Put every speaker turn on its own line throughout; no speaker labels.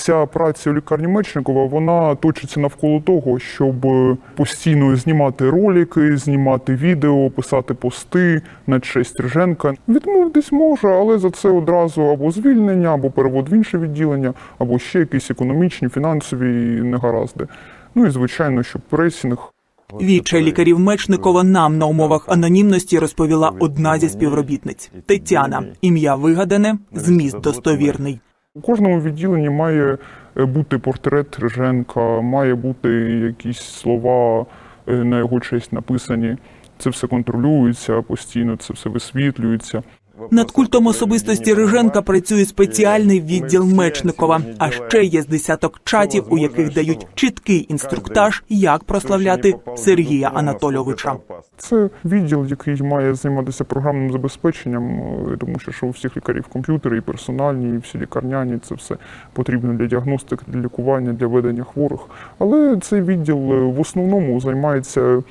вся праця лікарні Мечникова вона точиться навколо того, щоб постійно знімати ролики, знімати відео, писати пости на честь Риженка. Відмовитись може, але за це одразу або звільнення, або перевод в інше відділення, або ще якісь економічні, фінансові негаразди. Ну і звичайно, що пресінг.
Відчай лікарів Мечникова нам на умовах анонімності розповіла одна зі співробітниць Тетяна. Ім'я вигадане, зміст достовірний.
У кожному відділенні має е, бути портрет Рженка, має бути якісь слова е, на його честь написані. Це все контролюється постійно, це все висвітлюється.
Над культом особистості Риженка працює спеціальний відділ Мечникова. А ще є з десяток чатів, у яких дають чіткий інструктаж, як прославляти Сергія Анатолійовича.
Це відділ, який має займатися програмним забезпеченням, е, тому що, що у всіх лікарів комп'ютери і персональні, і всі лікарняні, це все потрібно для діагностики, для лікування, для ведення хворих. Але цей відділ е, в основному займається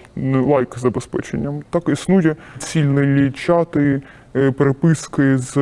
лайк забезпеченням. Так існує цільні чати. Е, Переписки з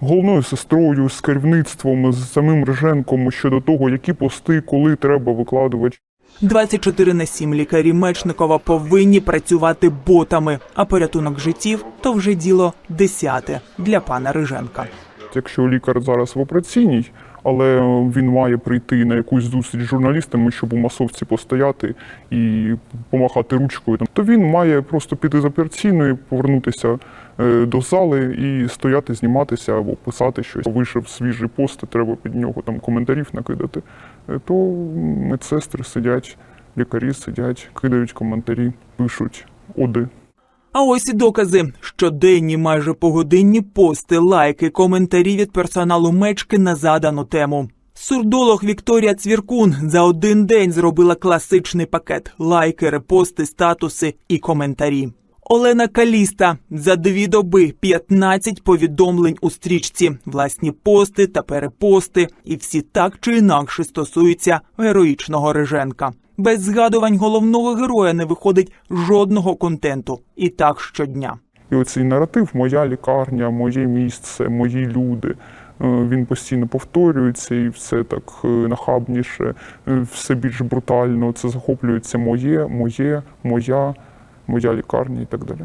головною сестрою, з керівництвом, з самим Рженком щодо того, які пости, коли треба викладувати.
24 на 7 лікарі Мечникова повинні працювати ботами, а порятунок життів то вже діло десяте для пана Риженка.
Якщо лікар зараз в операційній, але він має прийти на якусь зустріч з журналістами, щоб у масовці постояти і помахати ручкою, то він має просто піти з операційної, повернутися е, до зали і стояти, зніматися або писати щось. Вийшов свіжий пост, треба під нього там коментарів накидати. Е, То медсестри сидять, лікарі сидять, кидають коментарі, пишуть оди.
А ось і докази: щоденні майже погодинні пости, лайки, коментарі від персоналу мечки на задану тему. Сурдолог Вікторія Цвіркун за один день зробила класичний пакет: лайки, репости, статуси і коментарі. Олена Каліста за дві доби 15 повідомлень у стрічці, власні пости та перепости, і всі так чи інакше стосуються героїчного Риженка. Без згадувань головного героя не виходить жодного контенту. І так щодня.
І оцей наратив Моя лікарня, моє місце, мої люди. е, Він постійно повторюється і все так е, нахабніше, е, все більш брутально. Це захоплюється моє, моє, моя, моя лікарня і так далі.